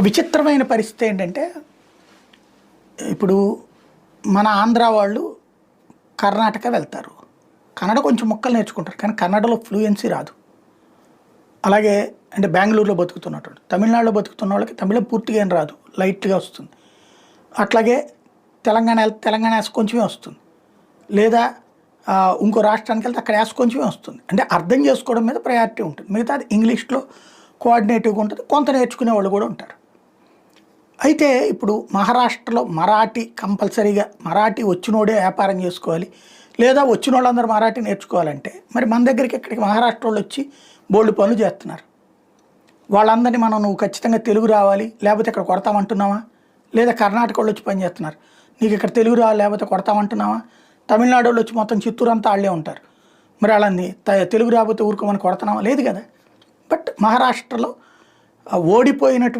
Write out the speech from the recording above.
ఒక విచిత్రమైన పరిస్థితి ఏంటంటే ఇప్పుడు మన ఆంధ్ర వాళ్ళు కర్ణాటక వెళ్తారు. కన్నడ కొంచెం ముక్కలు నేర్చుకుంటారు కానీ కన్నడలో ఫ్లూయెన్సీ రాదు. అలాగే అంటే బెంగళూరులో బతుకుతున్నటువంటి తమిళనాడులో బతుకుతున్న వాళ్ళకి తమిళం పూర్తిగా ఏం రాదు లైట్గా వస్తుంది. అట్లాగే తెలంగాణ తెలంగాణ యాస కొంచెమే వస్తుంది. లేదా ఇంకో రాష్ట్రానికి వెళ్తే అక్కడ యాస కొంచెమే వస్తుంది. అంటే అర్థం చేసుకోవడం మీద ప్రయారిటీ ఉంటుంది. మిగతాది ఇంగ్లీష్లో కోఆర్డినేటివ్గా ఉంటుంది కొంత నేర్చుకునే వాళ్ళు కూడా ఉంటారు. అయితే ఇప్పుడు మహారాష్ట్రలో మరాఠీ కంపల్సరీగా మరాఠీ వచ్చినోడే వ్యాపారం చేసుకోవాలి. లేదా వచ్చిన వాళ్ళందరూ మరాఠీ నేర్చుకోవాలంటే మరి మన దగ్గరికి ఇక్కడికి మహారాష్ట్ర వాళ్ళు వచ్చి బోల్డ్ పనులు చేస్తున్నారు. వాళ్ళందరినీ మనం నువ్వు ఖచ్చితంగా తెలుగు రావాలి లేకపోతే ఇక్కడ కొడతామంటున్నావా? లేదా కర్ణాటక వాళ్ళు వచ్చి పని చేస్తున్నారు. నీకు ఇక్కడ తెలుగు రావాలి లేకపోతే కొడతామంటున్నావా? తమిళనాడు వాళ్ళు వచ్చి మొత్తం చిత్తూరు అంతా వాళ్ళే ఉంటారు. మరి వాళ్ళని త- తెలుగు రాకపోతే ఊరుకోమని కొడతామా? లేదు కదా. బట్ మహారాష్ట్రలో ఓడిపోయినటువంటి